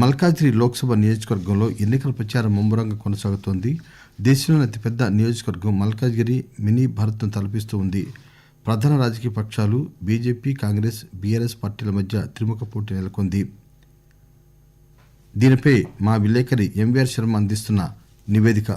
మల్కాజిరి లోక్సభ నియోజకవర్గంలో ఎన్నికల ప్రచారం ముమ్మరంగా కొనసాగుతోంది. దేశంలోని అతిపెద్ద నియోజకవర్గం మల్కాజిగిరి మినీ భారత్ను తలపిస్తూ ఉంది. ప్రధాన రాజకీయ పక్షాలు బీజేపీ కాంగ్రెస్ బీఆర్ఎస్ పార్టీల మధ్య త్రిముఖ పోటీ నెలకొంది. దీనిపై మా విలేకరి ఎంవీఆర్ శర్మ అందిస్తున్న నివేదిక.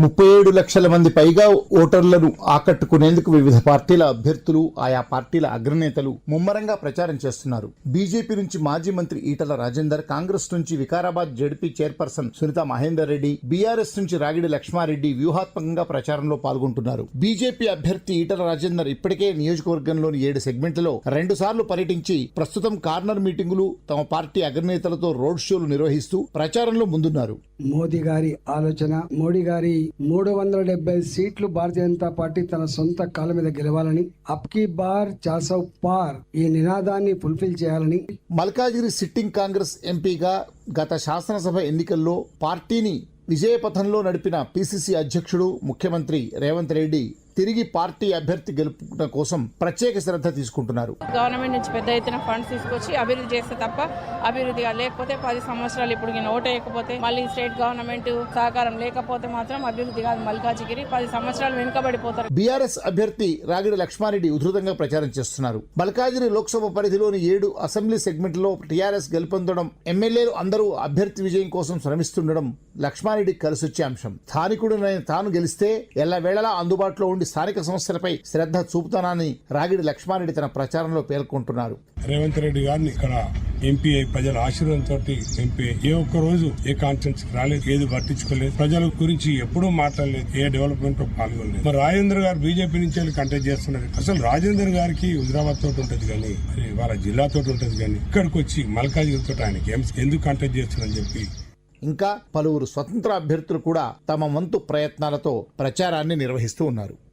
ముప్పై ఏడు లక్షల మంది పైగా ఓటర్లను ఆకట్టుకునేందుకు వివిధ పార్టీల అభ్యర్థులు ఆయా పార్టీల అగ్రనేతలు ముమ్మరంగా ప్రచారం చేస్తున్నారు. బీజేపీ నుంచి మాజీ మంత్రి ఈటల రాజేందర్ కాంగ్రెస్ నుంచి Vikarabad ZP chairperson Sunitha Mahender Reddy BRS నుంచి రాగిడి లక్ష్మారెడ్డి వ్యూహాత్మకంగా ప్రచారంలో పాల్గొంటున్నారు. బీజేపీ అభ్యర్థి ఈటల రాజేందర్ ఇప్పటికే నియోజకవర్గంలోని ఏడు సెగ్మెంట్లలో రెండు సార్లు పర్యటించి ప్రస్తుతం కార్నర్ మీటింగులు తమ పార్టీ అగ్రనేతలతో రోడ్ షోలు నిర్వహిస్తూ ప్రచారంలో ముందున్నారు. మోదీ గారి ఆలోచన మోడీ గారి మూడు వందల డెబ్బై సీట్లు భారతీయ జనతా పార్టీ తన సొంత కాళ్ళ మీద గెలవాలని అప్కీ బార్ చాసవ్ పార్ ఈ నినాదాన్ని ఫుల్ఫిల్ చేయాలని. మల్కాజిగిరి సిట్టింగ్ కాంగ్రెస్ ఎంపీగా గత శాసనసభ ఎన్నికల్లో పార్టీని విజయపథంలో నడిపిన పిసిసి అధ్యక్షుడు ముఖ్యమంత్రి రేవంత్ రెడ్డి తిరిగి పార్టీ అభ్యర్థి గెలుపుట కోసం ప్రత్యేక శ్రద్ధ తీసుకుంటున్నారు. గవర్నమెంట్ నుంచి పెద్ద ఎత్తున ఫండ్స్ తీసుకొచ్చి అభివృద్ధి చేస్తే తప్ప అభివృద్ధిగా లేకపోతే పది సంవత్సరాలు ఇప్పుడు ఈయన ఓటు వేయకపోతే మళ్ళీ స్టేట్ గవర్నమెంట్ సహకారం లేకపోతే మాత్రం అభివృద్ధి కాదు మల్కాజిగిరి. పది సంవత్సరాలు వెనుకబడిపోతారు. బీఆర్ఎస్ అభ్యర్థి రాగిడి లక్ష్మారెడ్డి ఉధృతంగా ప్రచారం చేస్తున్నారు. మల్కాజిరి లోక్సభ పరిధిలోని ఏడు అసెంబ్లీ సెగ్మెంట్లో టీఆర్ఎస్ గెలుపొందడం ఎమ్మెల్యేలు అందరూ అభ్యర్థి విజయం కోసం శ్రమిస్తుండడం లక్ష్మారెడ్డి కలిసొచ్చే అంశం. స్థానికుడినైన తాను గెలిస్తే ఎల్లవేళలా అందుబాటులో ఉండి స్థానిక సమస్యలపై శ్రద్ధ చూపుతానని రాగిడి లక్ష్మారెడ్డి తన ప్రచారంలో పేర్కొంటున్నారు. రేవంత్ రెడ్డి గారిని ఇక్కడ ఎంపీ అయి ప్రజల ఆశీర్వాదంతో ఎంపీ ఏ ఒక్క రోజు ఏ కాన్ఫరెన్స్ రాలేదు ఏది పట్టించుకోలేదు ప్రజల గురించి ఎప్పుడూ మాట్లాడలేదు ఏ డెవలప్మెంట్లో పాల్గొనలేదు. మరి రాజేంద్ర గారు బీజేపీ నుంచి వెళ్ళి కంటెస్ట్ చేస్తున్నారు. అసలు రాజేందర్ గారికి హుజరాబాద్ తోటి ఉంటది కానీ మరి వాళ్ళ జిల్లా తోటి ఉంటది కానీ ఇక్కడికి వచ్చి మల్కాజిగిరి తోటి ఆయనకి ఏం- ఎందుకు కంటెస్ట్ చేస్తున్నారని చెప్పి ఇంకా పలువురు స్వతంత్ర అభ్యర్థులు కూడా తమ వంతు ప్రయత్నాలతో ప్రచారాన్ని నిర్వహిస్తూ ఉన్నారు.